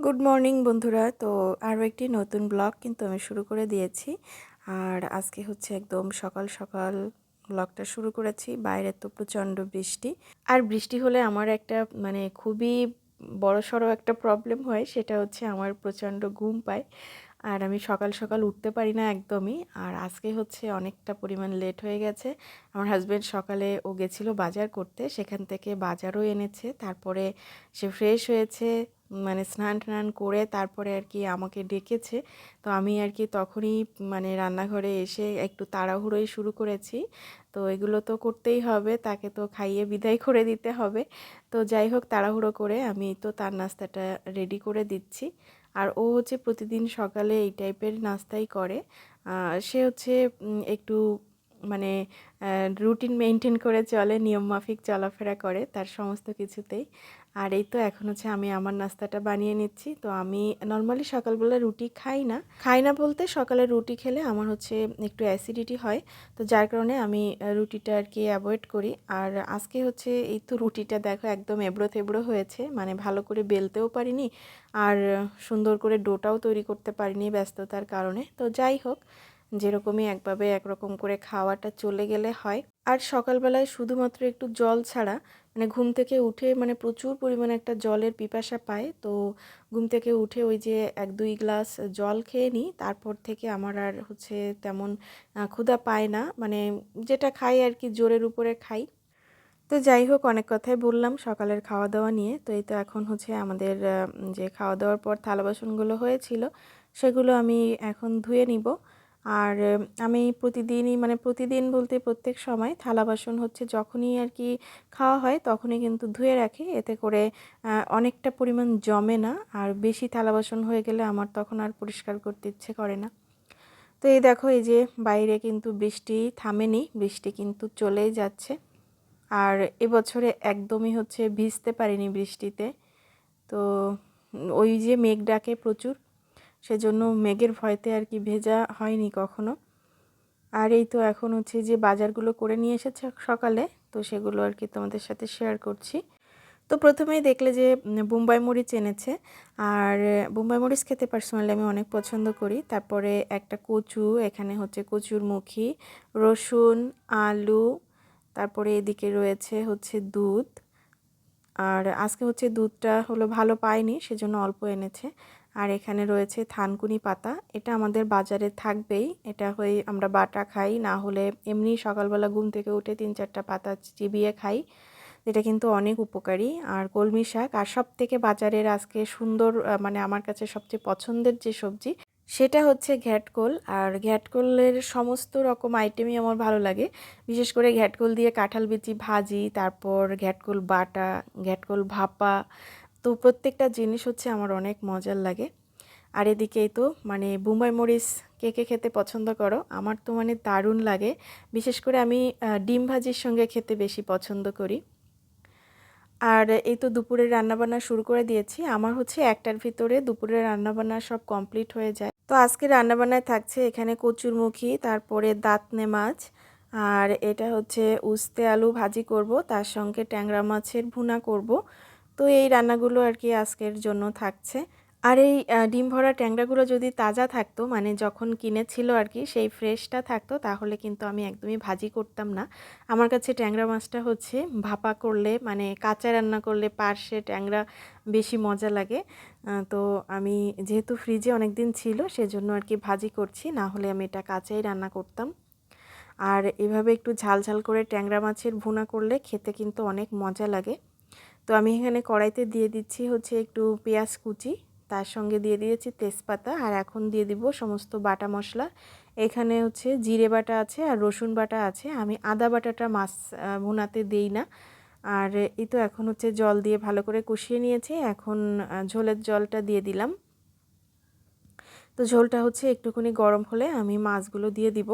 Good morning বন্ধুরা। তো আরও একটি নতুন ব্লগ কিন্তু আমি শুরু করে দিয়েছি। আর আজকে হচ্ছে একদম সকাল সকাল ব্লগটা শুরু করেছি। বাইরে তো প্রচণ্ড বৃষ্টি। আর বৃষ্টি হলে আমার একটা মানে খুবই বড় সড়ো একটা প্রবলেম হয়, সেটা হচ্ছে আমার প্রচণ্ড ঘুম পায়। আর আমি সকাল সকাল উঠতে পারি না একদমই। আর আজকে হচ্ছে অনেকটা পরিমাণ লেট হয়ে গেছে। আমার হাজব্যান্ড সকালে ও গেছিল বাজার করতে। সেখান থেকে বাজারও এনেছে। তারপরে সে ফ্রেশ হয়েছে। মানে স্নান টান করে তারপরে আর কি আমাকে ডেকেছে। তো আমি আর কি তখনই মানে রান্নাঘরে এসে একটু তাড়াহুড়োই শুরু করেছি। তো এগুলো তো করতেই হবে, তাকে তো খাইয়ে বিদায় করে দিতে হবে। তো যাই হোক তাড়াহুড়ো করে আমি তো তার নাস্তাটা রেডি করে দিচ্ছি। আর ও হচ্ছে প্রতিদিন সকালে এই টাইপের নাস্তাই করে। সে হচ্ছে একটু মানে রুটিন মেনটেন করে চলে নিয়মমাফিক চলাফেরা করে তার সমস্ত কিছুতেই। আর এই তো এখন হচ্ছে আমি আমার নাস্তাটা বানিয়ে নিচ্ছি। তো আমি নর্মালি সকালবেলা রুটি খাই না। খাই না বলতে সকালে রুটি খেলে আমার হচ্ছে একটু অ্যাসিডিটি হয়। তো যার কারণে আমি রুটিটা আর কি অ্যাভয়েড করি। আর আজকে হচ্ছে এই তো রুটিটা দেখো একদম এবড়ো থেবড়ো হয়েছে। মানে ভালো করে বেলতেও পারিনি। আর সুন্দর করে ডোটাও তৈরি করতে পারিনি ব্যস্ততার কারণে। তো যাই হোক যেরকমই একভাবে একরকম করে খাওয়াটা চলে গেলে হয়। আর সকালবেলায় শুধুমাত্র একটু জল ছাড়া মানে ঘুম থেকে উঠে মানে প্রচুর পরিমাণে একটা জলের পিপাসা পায়। তো ঘুম থেকে উঠে ওই যে এক দুই গ্লাস জল খেয়ে নিই, তারপর থেকে আমার আর হচ্ছে তেমন ক্ষুধা পায় না। মানে যেটা খাই আর কি জোরের উপরে খাই। তো যাই হোক, অনেক কথাই বললাম সকালের খাওয়া দাওয়া নিয়ে। তো এই তো এখন হচ্ছে আমাদের যে খাওয়া দাওয়ার পর থালা বাসনগুলো হয়েছিল, সেগুলো আমি এখন ধুয়ে নিব। আর আমি প্রতিদিনই মানে প্রতিদিন বলতে প্রত্যেক সময় থালা বাসন হচ্ছে যখনই আর কি খাওয়া হয় তখনই কিন্তু ধুয়ে রাখি। এতে করে অনেকটা পরিমাণ জমে না। আর বেশি থালা বাসন হয়ে গেলে আমার তখন আর পরিষ্কার করতে ইচ্ছে করে না। তো এই দেখো, এই যে বাইরে কিন্তু বৃষ্টি থামেনি, বৃষ্টি কিন্তু চলেই যাচ্ছে। আর এবছরে একদমই হচ্ছে ভিজতে পারিনি বৃষ্টিতে। তো ওই যে মেঘ ডাকে প্রচুর। সেজন্য মেঘের ভয়তে আর কি ভেজা হয়নি কখনো। আর এই তো এখন হচ্ছে যে বাজারগুলো করে নিয়ে এসেছে সকালে, তো সেগুলো আর কি তোমাদের সাথে শেয়ার করছি। তো প্রথমেই দেখলে যে বোম্বাই মরিচ এনেছে, আর বোম্বাই মরিচ খেতে পার্সোনালি আমি অনেক পছন্দ করি। তারপরে একটা কচু, এখানে হচ্ছে কচুর মুখী, রসুন, আলু, তারপরে এদিকে রয়েছে হচ্ছে দুধ। আর আজকে হচ্ছে দুধটা হলো ভালো পাইনি, সেজন্য অল্প এনেছে। আর এখানে রয়েছে থানকুনি পাতা। এটা আমাদের বাজারে থাকবেই। এটা হয়ে আমরা বাটা খাই, না হলে এমনি সকালবেলা ঘুম থেকে উঠে তিন চারটা পাতা চিবিয়ে খাই। যেটা কিন্তু অনেক উপকারী। আর কলমি শাক, আর সব থেকে বাজারের আজকে সুন্দর মানে আমার কাছে সবচেয়ে পছন্দের যে সবজি, সেটা হচ্ছে ঘ্যাটকোল। আর ঘ্যাটকোলের সমস্ত রকম আইটেমই আমার ভালো লাগে। বিশেষ করে ঘ্যাটকোল দিয়ে কাঁঠাল বিচি ভাজি, তারপর ঘ্যাটকোল বাটা, ঘ্যাটকোল ভাপা তো প্রত্যেকটা জিনিস হচ্ছে আমার অনেক মজার লাগে। আর এদিকেই তো মানে বুম্বাই মরিচ কে কে খেতে পছন্দ করো, আমার তো মানে দারুণ লাগে। বিশেষ করে আমি ডিম ভাজির সঙ্গে খেতে বেশি পছন্দ করি। আর এই তো দুপুরের রান্নাবান্না শুরু করে দিয়েছি। আমার হচ্ছে একটার ভিতরে দুপুরের রান্নাবান্না সব কমপ্লিট হয়ে যায়। তো আজকে রান্নাবান্নায় থাকছে এখানে কচুরমুখী, তারপরে দাঁতনে মাছ, আর এটা হচ্ছে উস্তে আলু ভাজি করব, তার সঙ্গে ট্যাংরা মাছের ভুনা করব। তো এই রান্নাগুলো আর কি আজকের জন্য থাকছে। আর এই ডিম ভরা ট্যাংরাগুলো যদি তাজা থাকতো মানে যখন কিনেছিল আর কি, সেই ফ্রেশটা থাকতো, তাহলে কিন্তু আমি একদমই ভাজি করতাম না। আমার কাছে ট্যাংরা মাছটা হচ্ছে ভাপা করলে মানে কাঁচা রান্না করলে পার্শে ট্যাংরা বেশি মজা লাগে। তো আমি যেহেতু ফ্রিজে অনেক দিন ছিল, সেজন্য আর কি ভাজি করছি, না হলে আমি এটা কাঁচাই রান্না করতাম। আর এভাবে একটু ঝাল ঝাল করে ট্যাংরা মাছের ভুনা করলে খেতে কিন্তু অনেক মজা লাগে। তো আমি এখানে কড়াইতে দিয়ে দিচ্ছি হচ্ছে একটু পেঁয়াজ কুচি, তার সঙ্গে দিয়ে দিয়েছি তেজপাতা আর এখন দিয়ে দিব সমস্ত বাটা মশলা। এখানে হচ্ছে জিরে বাটা আছে আর রসুন বাটা আছে। আমি আদা বাটাটা মাছ ভুনাতে দেই না। আর এই তো এখন হচ্ছে জল দিয়ে ভালো করে কষিয়ে নিয়েছি। এখন ঝোলের জলটা দিয়ে দিলাম। তো ঝোলটা হচ্ছে একটুখানি গরম হলে আমি মাছগুলো দিয়ে দিব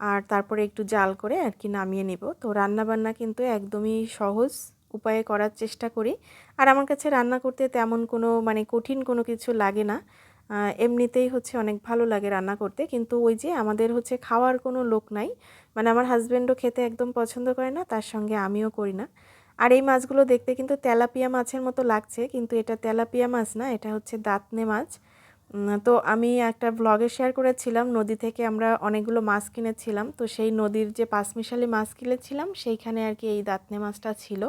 আর তারপরে একটু জাল করে আর কি নামিয়ে নেব। তো রান্নাবান্না কিন্তু একদমই সহজ। উপায়ে করার চেষ্টা করি। আর আমার কাছে রান্না করতে তেমন কোনো মানে কঠিন কোনো কিছু লাগে না। এমনিতেই হচ্ছে অনেক ভালো লাগে রান্না করতে। কিন্তু ওই যে আমাদের হচ্ছে খাওয়ার কোনো লোক নাই। মানে আমার হাজব্যান্ডও খেতে একদম পছন্দ করে না, তার সঙ্গে আমিও করি না। আর এই মাছগুলো দেখতে কিন্তু তেলাপিয়া মাছের মতো লাগছে, কিন্তু এটা তেলাপিয়া মাছ না, এটা হচ্ছে দাঁতনে মাছ। তো আমি একটা ব্লগে শেয়ার করেছিলাম, নদী থেকে আমরা অনেকগুলো মাছ কিনেছিলাম। তো সেই নদীর যে পাঁচমিশালি মাছ কিনেছিলাম, সেইখানে আর কি এই দাঁতনে মাছটা ছিল।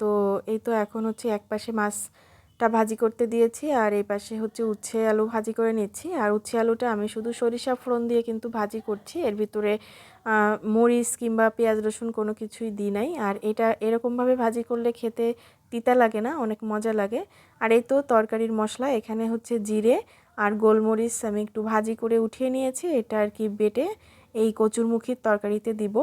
তো এই তো এখন হচ্ছে এক পাশে মাছটা ভাজি করতে দিয়েছি আর এই পাশে হচ্ছে উচ্ছে আলু ভাজি করে নিচ্ছি। আর উচ্ছে আলুটা আমি শুধু সরিষা ফোড়ন দিয়ে কিন্তু ভাজি করছি। এর ভিতরে মরিচ কিংবা পেঁয়াজ, রসুন কোনো কিছুই দিই নাই। আর এটা এরকমভাবে ভাজি করলে খেতে তিতা লাগে না, অনেক মজা লাগে। আর এই তো তরকারির মশলা, এখানে হচ্ছে জিরে আর গোলমরিচ আমি একটু ভাজি করে উঠিয়ে নিয়েছি। এটা আর কি বেটে এই কচুরমুখির তরকারিতে দিব।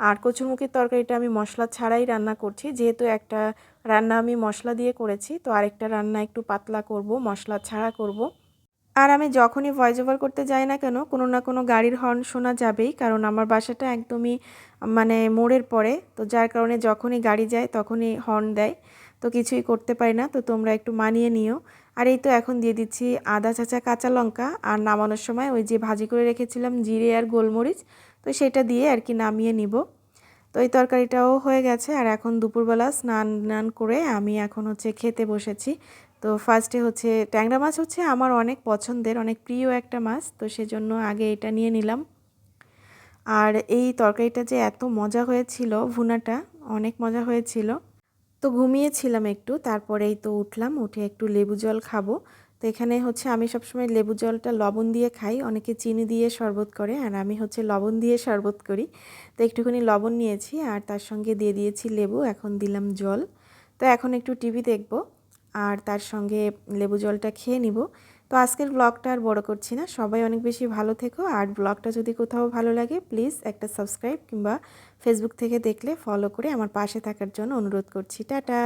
আর কচুরমুখির তরকারিটা আমি মশলা ছাড়াই রান্না করছি। যেহেতু একটা রান্না আমি মশলা দিয়ে করেছি, তো আরেকটা রান্না একটু পাতলা করব, মশলা ছাড়া করব। আর আমি যখনই ভয়েস ওভার করতে যাই না কেন, কোনো না কোনো গাড়ির হর্ন শোনা যাবেই, কারণ আমার বাসাটা একদমই মানে মোড়ের পরে, তো যার কারণে যখনই গাড়ি যায় তখনই হর্ন দেয়। তো কিছুই করতে পারি না, তো তোমরা একটু মানিয়ে নিও। আর এই তো এখন দিয়ে দিচ্ছি আদা, চাচা কাঁচা লঙ্কা আর নামানোর সময় ওই যে ভাজি করে রেখেছিলাম জিরে আর গোলমরিচ, তো সেটা দিয়ে আর কি নামিয়ে নিব। তো এই তরকারিটাও হয়ে গেছে আর এখন দুপুরবেলা স্নান টান করে আমি এখন হচ্ছে খেতে বসেছি। তো ফার্স্টে হচ্ছে ট্যাংরা মাছ হচ্ছে আমার অনেক পছন্দের, অনেক প্রিয় একটা মাছ, তো সেজন্য আগে এটা নিয়ে নিলাম। আর এই তরকারিটা যে এত মজা হয়েছিল, ভুনাটা অনেক মজা হয়েছিল। তো ঘুমিয়েছিলাম একটু, তারপরেই তো উঠলাম, উঠে একটু লেবু জল খাব। তো এখানে হচ্ছে আমি সবসময় লেবু জলটা লবণ দিয়ে খাই, অনেকে চিনি দিয়ে শরবত করে, আর আমি হচ্ছে লবণ দিয়ে শরবত করি। তো একটুখানি লবণ নিয়েছি, আর তার সঙ্গে দিয়ে দিয়েছি লেবু, এখন দিলাম জল। তো এখন একটু টিভি দেখব, আর তার সঙ্গে লেবু জলটা খেয়ে নিব। তো আজকের ব্লগটা আর বড় করছি না। সবাই অনেক বেশি ভালো থেকো। আর ব্লগটা যদি কোথাও ভালো লাগে প্লিজ একটা সাবস্ক্রাইব কিংবা ফেসবুক থেকে দেখলে ফলো করে আমার পাশে থাকার জন্য অনুরোধ করছি। টাটা!